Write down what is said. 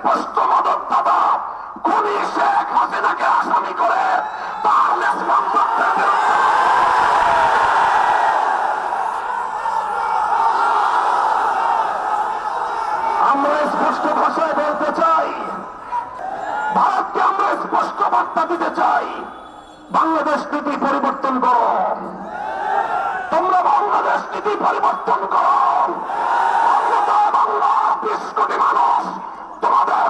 স্পষ্ট মদত দাতা খুনি শেখ হাসিনাকে আসামি করে তার আমরা স্পষ্ট ভাষায় বলতে চাই, ভারতকে আমরা স্পষ্ট বার্তা দিতে চাই, বাংলাদেশ নীতি পরিবর্তন করো। তোমরা বাংলাদেশ নীতি পরিবর্তন করো।